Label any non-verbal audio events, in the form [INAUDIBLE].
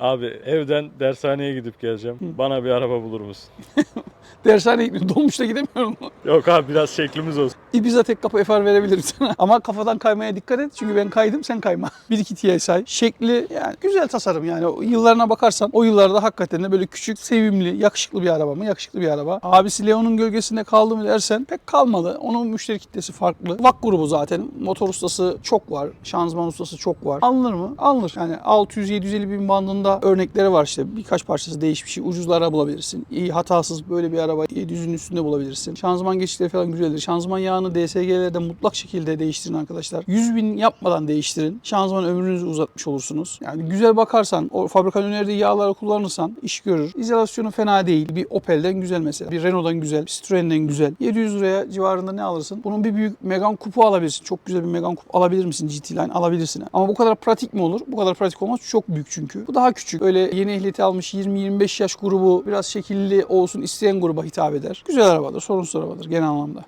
Abi evden dershaneye gidip geleceğim. Bana bir araba bulur musun? [LAUGHS] Dershaneye gitmiyorum. [LAUGHS] Dolmuşta gidemiyorum. Yok abi biraz şeklimiz olsun. Ibiza tek kapı FR verebilirim sana. [LAUGHS] Ama kafadan kaymaya dikkat et. Çünkü ben kaydım sen kayma. [LAUGHS] 1.2 TSI. Şekli yani güzel tasarım yani. O yıllarına bakarsan o yıllarda hakikaten de böyle küçük, sevimli, yakışıklı bir araba mı? Yakışıklı bir araba. Abisi Leon'un gölgesinde kaldı mı dersen pek kalmadı. Onun müşteri kitlesi farklı. VAK grubu zaten. Motor ustası çok var. Şanzıman ustası çok var. Alınır mı? Alınır. Yani 600-750 bin bandında örnekleri var işte. Birkaç parçası değişmiş. Ucuzlara bulabilirsin. İyi hatasız böyle bir araba 700'ün üstünde bulabilirsin. Şanzıman geçişleri falan güzeldir. Şanzıman yağını DSG'lerde mutlak şekilde değiştirin arkadaşlar. 100 bin yapmadan değiştirin. Şanzıman ömrünüzü uzatmış olursunuz. Yani güzel bakarsan, o fabrikanın önerdiği yağları kullanırsan iş görür. İzolasyonu fena değil. Bir Opel'den güzel mesela. Bir Renault'dan güzel. Bir Citroen'den güzel. 700 liraya civarında ne alırsın? Bunun bir büyük Megane Coupe'u alabilirsin. Çok güzel bir Megane Coupe alabilir misin? GT Line alabilirsin. Ama bu kadar pratik mi olur? Bu kadar pratik olmaz. Çok büyük çünkü. Bu daha küçük. Öyle yeni ehliyeti almış 20-25 yaş grubu biraz şekilli olsun isteyen gruba hitap eder. Güzel arabadır. Sorunsuz arabadır genel anlamda.